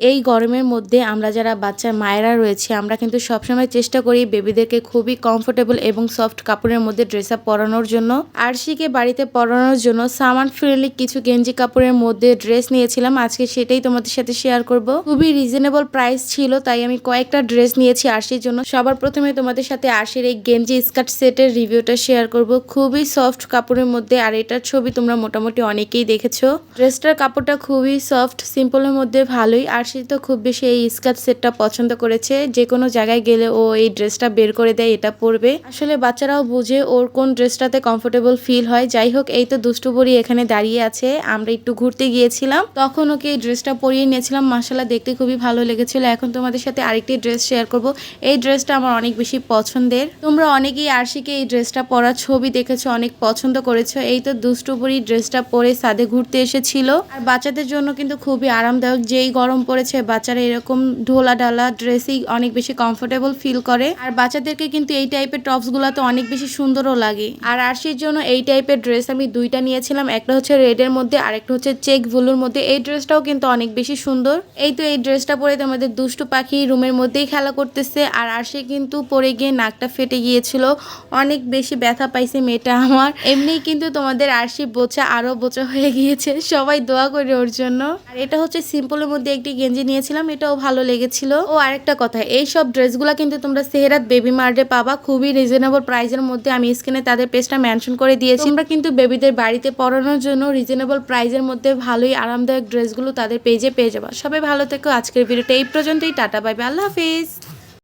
এই গরমের মধ্যে আমরা যারা বাচ্চা মায়েরা রয়েছে, আমরা কিন্তু সবসময় চেষ্টা করি বেবিদেরকে খুবই কমফোর্টেবল এবং সফট কাপড়ের মধ্যে ড্রেস আপ পরানোর জন্য। আরশিকে বাড়িতে পরানোর জন্য সামান ফ্রেন্ডলি কিছু গেঞ্জি কাপড়ের মধ্যে ড্রেস নিয়েছিলাম। আজকে সেটাই তোমাদের সাথে শেয়ার করব। খুবই রিজনেবল প্রাইস ছিল, তাই আমি কয়েকটা ড্রেস নিয়েছি আরশির জন্য। সবার প্রথমে তোমাদের সাথে আরশির এই গেঞ্জি স্কার্ট সেটের রিভিউটা শেয়ার করব। খুবই সফট কাপড়ের মধ্যে, আর এটার ছবি তোমরা মোটামুটি অনেকেই দেখেছ। ড্রেসটার কাপড়টা খুবই সফট সিম্পলের মধ্যে ভালোই। আরশি তো খুব বেশি এই স্কার্ট সেটটা পছন্দ করেছে। যে কোনো জায়গায় গেলে ও এই ড্রেসটা বের করে দেয়, এটা পরবে। আসলে বাচ্চারাও বুঝে ওর কোন ড্রেসটাতে কমফোর্টেবল ফিল হয়। যাই হোক, এই তো দুষ্টু বড়ি এখানে দাঁড়িয়ে আছে। আমরা একটু ঘুরতে গিয়েছিলাম। তখন ওকে এই ড্রেসটা পরিয়ে নিয়েছিলাম। মাসালা দেখতে খুবই ভালো লেগেছিল। এখন তোমাদের সাথে আরেকটি ড্রেস শেয়ার করব। এই ড্রেসটা আমার অনেক বেশি পছন্দের। তোমরা অনেকেই আরশিকে এই ড্রেসটা পরার ছবি দেখেছ, অনেক পছন্দ করেছ। এই তো দুষ্টু বড়ি ড্রেসটা পরে সাদে ঘুরতে এসেছিল। আর বাচ্চাদের জন্য কিন্তু খুবই আরামদায়ক। যেই গরম পড়েছে বাচ্চারা এরকম ঢোলা ডালা ড্রেসই অনেক বেশি কমফোর্টেবল ফিল করে। আর বাচ্চাদেরকে কিন্তু এই টাইপের টপস গুলাতে অনেক বেশি সুন্দরও লাগে। আর আরশির জন্য এই টাইপের ড্রেস আমি দুইটা নিয়েছিলাম, একটা হচ্ছে রেডের মধ্যে আর একটা হচ্ছে চেক ব্লুর মধ্যে। এই ড্রেসটাও কিন্তু অনেক বেশি সুন্দর। এই তো এই ড্রেসটা পরে তোমাদের দুষ্টু পাখি রুমের মধ্যেই খেলা করতেছে, আর আরশি কিন্তু পরে গিয়ে নাকটা ফেটে গিয়েছিল। অনেক বেশি ব্যথা পাইছে মেয়েটা আমার। এমনিই কিন্তু তোমাদের আরশি বোচা আরও বোচা হয়ে গিয়েছে। সবাই দোয়া করে ওর জন্য। আর এটা হচ্ছে সিম্পলের মধ্যে একটি গেঞ্জি নিয়েছিলাম, এটাও ভালো লেগেছিল। ও আরেকটা কথা, এই সব ড্রেসগুলো কিন্তু তোমরা সেহেরাত বেবি মার্ডে পাবা, খুবই রিজনেবল প্রাইসের মধ্যে। আমি স্ক্রিনে তাদের পেজটা মেনশন করে দিয়েছি। তোমরা কিন্তু বেবিদের বাড়িতে পরানোর জন্য রিজনেবল প্রাইসের মধ্যে ভালোই আরামদায়ক ড্রেসগুলো তাদের পেজে পেয়ে যাবা। সবাই ভালো থেকো, আজকের ভিডিওটা এই পর্যন্তই, টাটা পাইবে আল্লাহ হাফিজ।